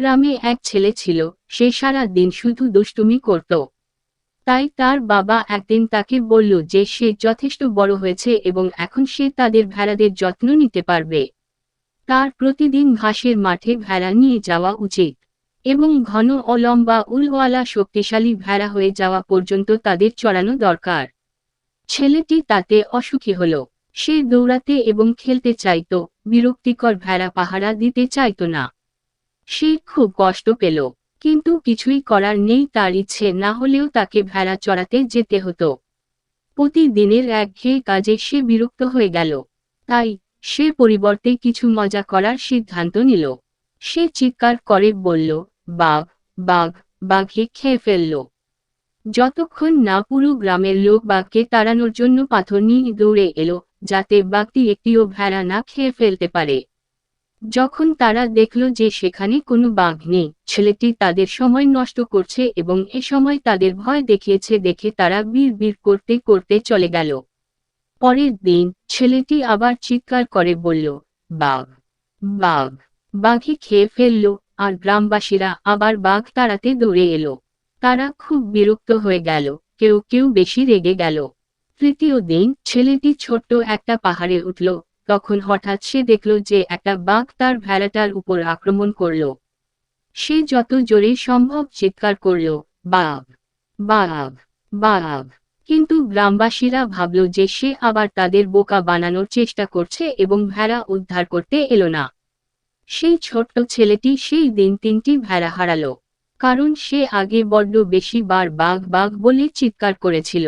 গ্রামে এক ছেলে ছিল, সে সারা দিন শুধু দুষ্টুমি করত। তাই তার বাবা একদিন তাকে বলল যে সে যথেষ্ট বড় হয়েছে এবং এখন সে তাদের ভেড়াদের যত্ন নিতে পারবে। তার প্রতিদিন ঘাসের মাঠে ভেড়া নিয়ে যাওয়া উচিত এবং ঘন ও লম্বা উলওয়ালা শক্তিশালী ভেড়া হয়ে যাওয়া পর্যন্ত তাদের চড়ানো দরকার। ছেলেটি তাতে অসুখী হল। সে দৌড়াতে এবং খেলতে চাইত, বিরক্তিকর ভেড়া পাহারা দিতে চাইত না। সে খুব কষ্ট পেল, কিন্তু কিছুই করার নেই তার ইচ্ছে না হলেও তাকে ভেড়া চড়াতে যেতে হতো। প্রতিদিনের একঘেয়ে কাজে সে বিরক্ত হয়ে গেল, তাই সে পরিবর্তে কিছু মজা করার সিদ্ধান্ত নিল। সে চিৎকার করে বলল, বাঘ বাঘ, বাঘে খেয়ে ফেলল। যতক্ষণ না পুরো গ্রামের লোক বাঘকে তাড়ানোর জন্য পাথর নিয়ে দৌড়ে এলো, যাতে বাঘটি একটিও ভেড়া না খেয়ে ফেলতে পারে। যখন তারা দেখল যে সেখানে কোনো বাঘ নেই, ছেলেটি তাদের সময় নষ্ট করছে এবং এ সময় তাদের ভয় দেখিয়েছে দেখে তারা বীর বীর করতে করতে চলে গেল। পরের দিন ছেলেটি আবার চিৎকার করে বলল, বাঘ বাঘ। বাঘে খেয়ে ফেলল আর গ্রামবাসীরা আবার বাঘ তাড়াতে দৌড়ে এলো। তারা খুব বিরক্ত হয়ে গেল, কেউ কেউ বেশি রেগে গেল। তৃতীয় দিন ছেলেটি ছোট্ট একটা পাহাড়ে উঠল তখন হঠাৎ সে দেখল যে একটা বাঘ তার ভেড়াটার উপর আক্রমণ করল। সে যত জোরে সম্ভব চিৎকার করল, বাঘ বাঘ বাঘ। কিন্তু গ্রামবাসীরা ভাবল যে সে আবার তাদের বোকা বানানোর চেষ্টা করছে এবং ভেড়া উদ্ধার করতে এলো না। সেই ছোট্ট ছেলেটি সেই দিন তিনটি ভেড়া হারালো, কারণ সে আগে বড্ড বেশি বার বাঘ বাঘ বলে চিৎকার করেছিল।